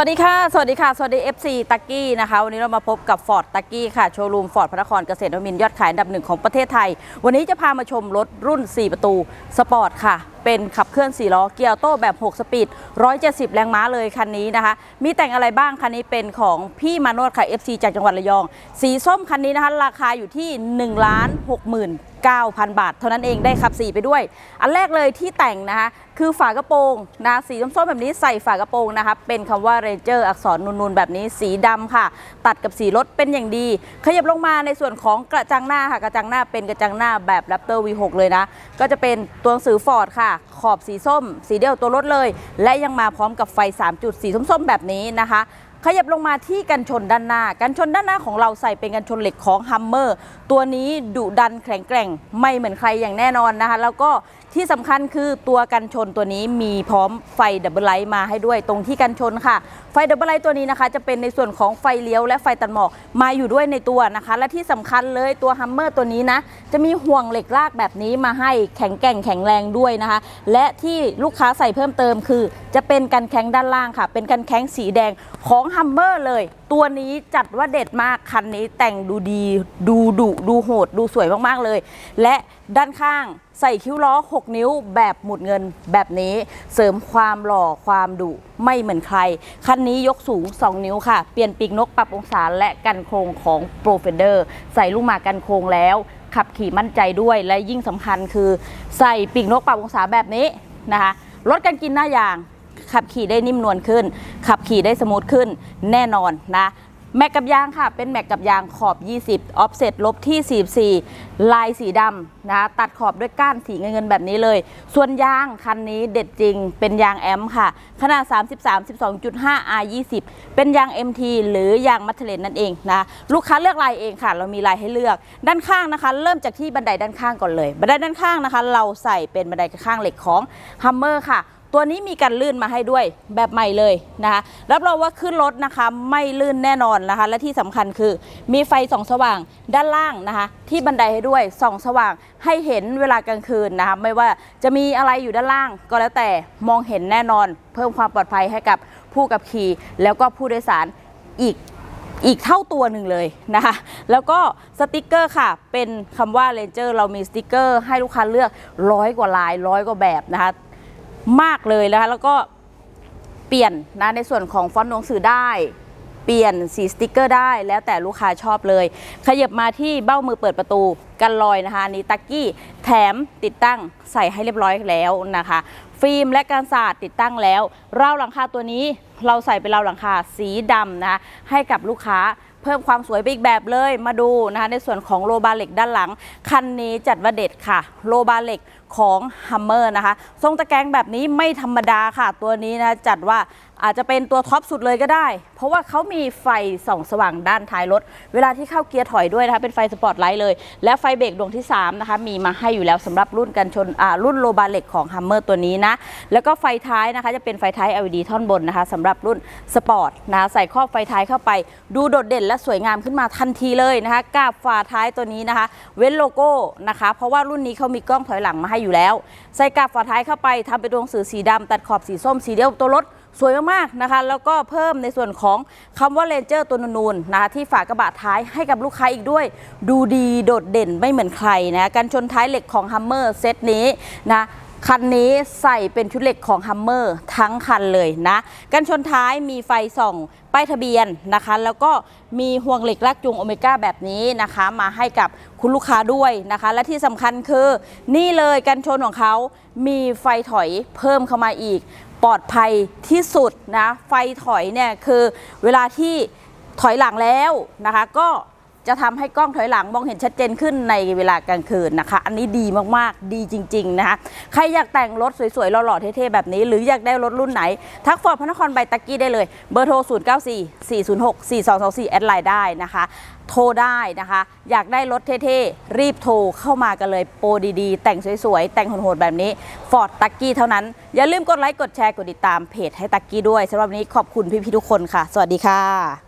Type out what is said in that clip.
วัสดีค่ะ สวัสดีค่ะ สวัสดี FC ตักกี้นะคะ วันนี้เรามาพบกับฟอร์ดตักกี้ค่ะ โชว์รูมฟอร์ดพระนครเกษตรนวมินยอดขายอันดับหนึ่งของประเทศไทย วันนี้จะพามาชมรถรุ่น 4 ประตู สปอร์ตค่ะ เป็นขับเคลื่อน4ล้อเกียร์โต้แบบ 6 สปีด 170 แรงม้าเลยคันนี้นะคะ มีแต่งอะไรบ้างคันนี้เป็นของพี่มาโนดค่ะ FC จากจังหวัดระยอง สีส้มคันนี้นะคะ ราคาอยู่ที่ 1 ล้าน6 9,000 บาท เท่านั้นเองได้ขับสีไปด้วย อันแรกเลยที่แต่งนะคะคือฝากระโปรงนะสีส้มๆแบบนี้ใส่ฝากระโปรงนะคะเป็นคำว่า Ranger อักษรนูนๆ แบบนี้สีดำค่ะ ตัดกับสีรถเป็นอย่างดี ขยับลงมาในส่วนของกระจังหน้าค่ะ กระจังหน้าเป็นกระจังหน้าแบบ Raptor V6 เลยนะ ก็จะเป็นตัวหนังสือฟอร์ดค่ะขอบสีส้ม สีเดียวตัวรถเลย และยังมาพร้อมกับไฟ 3 จุดสีส้มๆ แบบนี้นะคะ ขยับลงมาที่กันชนด้านหน้า กันชนด้านหน้าของเราใส่เป็นกันชนเหล็กของฮัมเมอร์ตัวนี้ดุดันแข็งแกร่งไม่เหมือนใครอย่างแน่นอนนะคะ แล้วก็ ที่สำคัญคือตัวกันชนตัวนี้มีพร้อมไฟดับเบิลไลท์มาให้ด้วยตรงที่กันชนค่ะ ไฟดับเบิลไลท์ตัวนี้นะคะ จะเป็นในส่วนของไฟเลี้ยวและไฟตัดหมอกมาอยู่ด้วยในตัวนะคะ และที่สำคัญเลยตัวฮัมเมอร์ตัวนี้นะจะมีห่วงเหล็กลากแบบนี้มาให้แข็งแกร่งแข็งแรงด้วยนะคะ และที่ลูกค้าใส่เพิ่มเติมคือ จะเป็นกันแข้งด้านล่างค่ะ เป็นกันแข้งสีแดงของฮัมเมอร์เลย ตัวนี้จัดว่าเด็ดมากคันนี้แต่งดูดีดูดุดูโหด ดูสวยมากๆเลย และด้านข้างใส่คิ้วล้อ6 นิ้วแบบหมุดเงินแบบนี้ เสริมความหล่อความดุไม่เหมือนใคร คันนี้ยกสูง 2 นิ้วค่ะ เปลี่ยนปีกนกปรับองศาและกันโครงของ Pro Fender ใส่ลูกหมากกันโครงแล้ว ขับขี่มั่นใจด้วยและยิ่งสำคัญคือ ใส่ปีกนกปรับองศาแบบนี้นะคะลดการกินหน้ายางขับขี่ได้นิ่มนวลขึ้น ขับขี่ได้สมูทขึ้นแน่นอนนะ แม็กกับยางค่ะ เป็นแม็กกับยางขอบ 20 ออฟเซตลบที่ 44 ลายสีดำนะตัดขอบด้วยก้านสีเงินๆแบบนี้เลย ส่วนยางคันนี้เด็ดจริง เป็นยางแอมค่ะ ขนาด 33 12.5 R 20เป็นยาง MT หรือยางมัทเทเลนนั่นเองนะลูกค้าเลือกลายเองค่ะ เรามีลายให้เลือก ด้านข้างนะคะ เริ่มจากที่บันไดด้านข้างก่อนเลย บันไดด้านข้างนะคะ เราใส่เป็นบันไดข้างเหล็กของฮัมเมอร์ค่ะ ตัวนี้มีการลื่นมาให้ด้วยแบบใหม่เลยนะคะรับรองว่าขึ้นรถนะคะไม่ลื่นแน่นอนนะคะ และที่สำคัญคือ มีไฟส่องสว่างด้านล่างนะคะ ที่บันไดให้ด้วยส่องสว่างให้เห็นเวลากลางคืนนะคะไม่ว่าจะมีอะไรอยู่ด้านล่างก็แล้วแต่มองเห็นแน่นอน เพิ่มความปลอดภัยให้กับผู้กับขี่แล้วก็ผู้โดยสารอีกอีกเท่าตัวหนึ่งเลยนะคะ แล้วก็สติกเกอร์ค่ะ เป็นคำว่า Ranger เรามีสติกเกอร์ให้ลูกค้าเลือกร้อยกว่าลายร้อยกว่าแบบนะคะ มากเลยนะคะแล้วก็เปลี่ยนนะในส่วนของฟอนต์หนังสือได้ เปลี่ยนสีสติกเกอร์ได้ แล้วแต่ลูกค้าชอบเลย ขยับมาที่เบ้ามือเปิดประตูกันลอยนะคะนี้ตักกี้แถมติดตั้งใส่ให้เรียบร้อยแล้วนะคะ ฟิล์มและการสาดติดตั้งแล้วราวหลังคาตัวนี้เราใส่เป็นราวหลังคาสีดำนะะให้กับลูกค้า เพิ่มความสวยไปอีกแบบเลยมาดูนะคะในส่วนของโลบาเหล็กด้านหลัง คันนี้จัดว่าเด็ดค่ะโลบาเหล็กของฮัมเมอร์นะคะ ทรงตะแกรงแบบนี้ไม่ธรรมดาค่ะ ตัวนี้นะจัดว่า อาจจะเป็นตัวท็อปสุดเลยก็ได้ เพราะว่าเขามีไฟส่องสว่างด้านท้ายรถ เวลาที่เข้าเกียร์ถอยด้วยนะคะเป็นไฟสปอตไลท์เลย และไฟเบรกดวงที่ 3 นะคะ มีมาให้อยู่แล้วสำหรับรุ่นกันชนรุ่นโลบาเหล็กของฮัมเมอร์ตัวนี้นะ แล้วก็ไฟท้ายนะคะจะเป็นไฟท้าย LED ท่อนบนนะคะสำหรับรุ่นสปอร์ตนะคะใส่ครอบไฟท้ายเข้าไป ดูโดดเด่นและสวยงามขึ้นมาทันทีเลยนะคะกาบฝาท้ายตัวนี้นะคะ เว้นโลโก้นะคะ เพราะว่ารุ่นนี้เขามีกล้องถอยหลังมาให้อยู่แล้ว ใส่กาบฝาท้ายเข้าไปทำเป็นตัวงสื่อสีดำตัดขอบสีส้มสีเดียวตัวรถ สวยมากๆนะคะ แล้วก็เพิ่มในส่วนของคำว่าเลนเจอร์ตัวนูนๆนะคะที่ฝากระบะท้ายให้กับลูกค้าอีกด้วย ดูดีโดดเด่นไม่เหมือนใครนะกันชนท้ายเหล็กของฮัมเมอร์เซตนี้นะ คันนี้ใส่เป็นชุดเหล็กของฮัมเมอร์ทั้งคันเลยนะ กันชนท้ายมีไฟส่องป้ายทะเบียนนะคะ แล้วก็มีห่วงเหล็กลากจูงโอเมก้าแบบนี้นะคะ มาให้กับคุณลูกค้าด้วยนะคะ และที่สำคัญคือนี่เลยกันชนของเขามีไฟถอยเพิ่มเข้ามาอีก ปลอดภัยที่สุดนะ ไฟถอยเนี่ยคือเวลาที่ถอยหลังแล้วนะคะ ก็ จะทำให้กล้องถอยหลังมองเห็นชัดเจนขึ้นในเวลากลางคืนนะคะ อันนี้ดีมากๆ ดีจริง ๆ นะคะ ใครอยากแต่งรถสวยๆ หล่อๆ เท่ๆ แบบนี้ หรืออยากได้รถรุ่นไหน ทักฟอร์ดพระนครไบตักกี้ได้เลย เบอร์โทร 0 9 4 4 0 6 4 2 2 4 แอดไลน์ได้นะคะ โทรได้นะคะ อยากได้รถเท่ๆ รีบโทรเข้ามากันเลยโปรดีๆ แต่งสวยๆ แต่งโหดๆ แบบนี้ฟอร์ดตักกี้เท่านั้น อย่าลืมกดไลค์ กดแชร์ กดติดตามเพจให้ตักกี้ด้วยสำหรับวันนี้ขอบคุณพี่ๆ ทุกคนค่ะ สวัสดีค่ะ